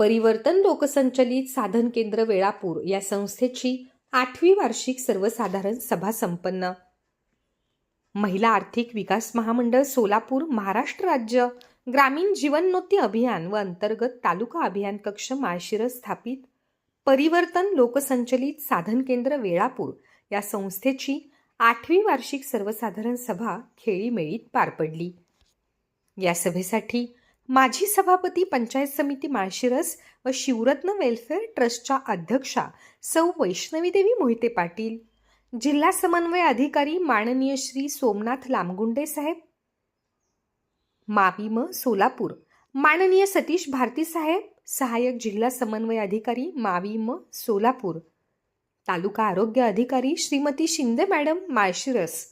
परिवर्तन लोकसंचलित साधन केंद्र वेळापूर या संस्थेची आठवी वार्षिक सर्वसाधारण सभा संपन्न. महिला आर्थिक विकास महामंडळ सोलापूर महाराष्ट्र राज्य ग्रामीण जीवनोन्नती अभियान व अंतर्गत तालुका अभियान कक्ष माळशिरस स्थापित परिवर्तन लोकसंचलित साधन केंद्र वेळापूर या संस्थेची आठवी वार्षिक सर्वसाधारण सभा खेळीमेळीत पार पडली. या सभेसाठी माजी सभापती पंचायत समिती माळशिरस व शिवरत्न वेलफेअर ट्रस्टच्या अध्यक्षा सौ वैष्णवी देवी मोहिते पाटील. जिल्हा समन्वय अधिकारी माननीय श्री सोमनाथ लामगुंडे साहेब. माविम सोलापूर. माननीय सतीश भारती साहेब. सहाय्यक जिल्हा समन्वय अधिकारी माविम सोलापूर. तालुका आरोग्य अधिकारी श्रीमती शिंदे मॅडम माळशिरस.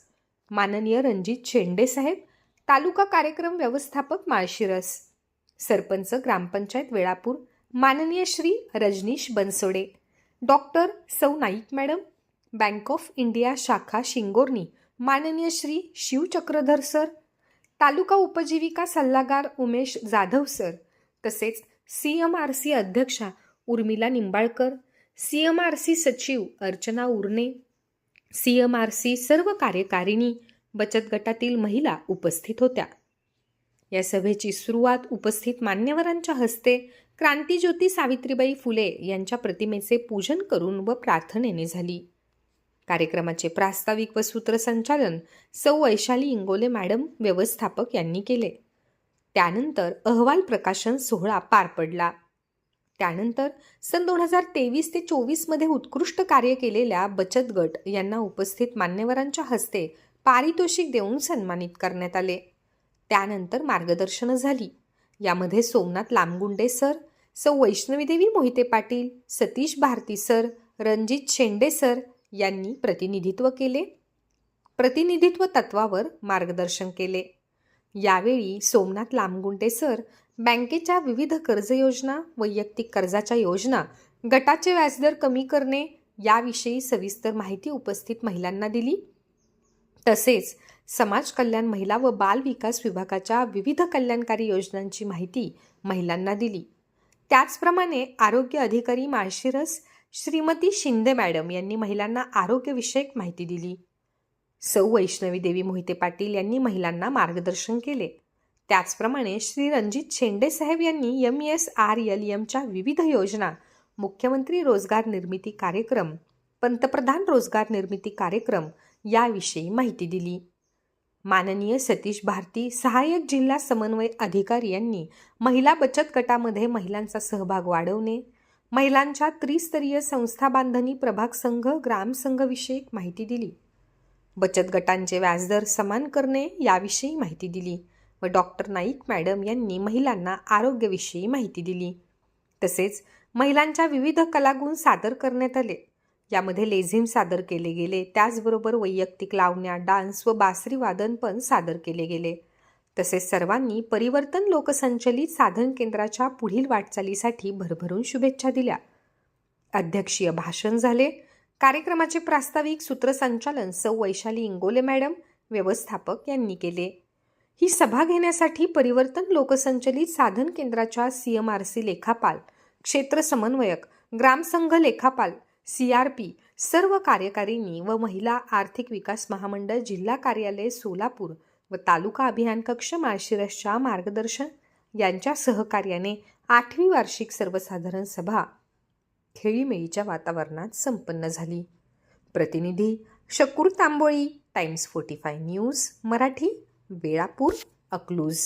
माननीय रणजित शेंडे साहेब. तालुका कार्यक्रम व्यवस्थापक माळशिरस. सरपंच ग्रामपंचायत वेळापूर माननीय श्री रजनीश बनसोडे डॉक्टर सौ Naik madam bank of India शाखा शिंगोर्णी माननीय श्री शिवचक्रधर सर तालुका उपजीविका सल्लागार उमेश जाधव सर तसेच सी एम आर सी अध्यक्षा Urmila Nimbalkar C M R C सचिव Archana Urne C M R C सर्व कार्यकारिणी बचत गटातील महिला उपस्थित होत्या. या सभेची सुरुवात उपस्थित मान्यवरांच्या हस्ते क्रांतीज्योती सावित्रीबाई फुले यांच्या प्रतिमेचे पूजन करून व प्रार्थनेने झाली. कार्यक्रमाचे प्रास्ताविक व सूत्रसंचालन सौ वैशाली इंगोले मॅडम व्यवस्थापक यांनी केले. त्यानंतर अहवाल प्रकाशन सोहळा पार पडला. त्यानंतर सन दोन हजार तेवीस ते चोवीसमध्ये उत्कृष्ट कार्य केलेल्या बचत गट यांना उपस्थित मान्यवरांच्या हस्ते पारितोषिक देऊन सन्मानित करण्यात आले. त्यानंतर मार्गदर्शनं झाली. यामध्ये सोमनाथ लामगुंडे सर सौ वैष्णवीदेवी मोहिते पाटील सतीश भारती सर रणजित शेंडे सर यांनी प्रतिनिधित्व केले. प्रतिनिधित्व तत्वावर मार्गदर्शन केले. यावेळी सोमनाथ लामगुंडे सर बँकेच्या विविध कर्ज योजना वैयक्तिक कर्जाच्या योजना गटाचे व्याजदर कमी करणे याविषयी सविस्तर माहिती उपस्थित महिलांना दिली. तसेच समाज कल्याण महिला व बाल विकास विभागाच्या विविध कल्याणकारी योजनांची माहिती महिलांना दिली. त्याचप्रमाणे आरोग्य अधिकारी माळशिरस श्रीमती शिंदे मॅडम यांनी महिलांना आरोग्यविषयक माहिती दिली. सौ वैष्णवी देवी मोहिते पाटील यांनी महिलांना मार्गदर्शन केले. त्याचप्रमाणे श्री रणजित शेंडे साहेब यांनी एम एस आर एल एमच्या विविध योजना मुख्यमंत्री रोजगार निर्मिती कार्यक्रम पंतप्रधान रोजगार निर्मिती कार्यक्रम याविषयी माहिती दिली. माननीय सतीश भारती सहाय्यक जिल्हा समन्वय अधिकारी यांनी महिला बचत गटामध्ये महिलांचा सहभाग वाढवणे महिलांच्या त्रिस्तरीय संस्था बांधणी प्रभाग संघ ग्रामसंघविषयक माहिती दिली. बचत गटांचे व्याजदर समान करणे याविषयी माहिती दिली व डॉक्टर नाईक मॅडम यांनी महिलांना आरोग्यविषयी माहिती दिली. तसेच महिलांच्या विविध कलागुण सादर करण्यात आले. यामध्ये लेझिम सादर केले गेले. त्याचबरोबर वैयक्तिक लावण्या डान्स व बासरी वादन पण सादर केले गेले. तसेच सर्वांनी परिवर्तन लोकसंचलित साधन केंद्राच्या पुढील वाटचालीसाठी भरभरून शुभेच्छा दिल्या. अध्यक्षीय भाषण झाले. कार्यक्रमाचे प्रास्ताविक सूत्रसंचालन सौ. वैशाली इंगोले मॅडम व्यवस्थापक यांनी केले. ही सभा घेण्यासाठी परिवर्तन लोकसंचलित साधन केंद्राच्या सी एम आर सी लेखापाल क्षेत्र समन्वयक ग्रामसंघ लेखापाल सी आर पी सर्व कार्यकारिणी व महिला आर्थिक विकास महामंडळ जिल्हा कार्यालय सोलापूर व तालुका अभियान कक्ष माळशिरसच्या मार्गदर्शन यांच्या सहकार्याने आठवी वार्षिक सर्वसाधारण सभा खेळीमेळीच्या वातावरणात संपन्न झाली. प्रतिनिधी Shakur Tamboli Times forty five news Marathi Velapur Akluj.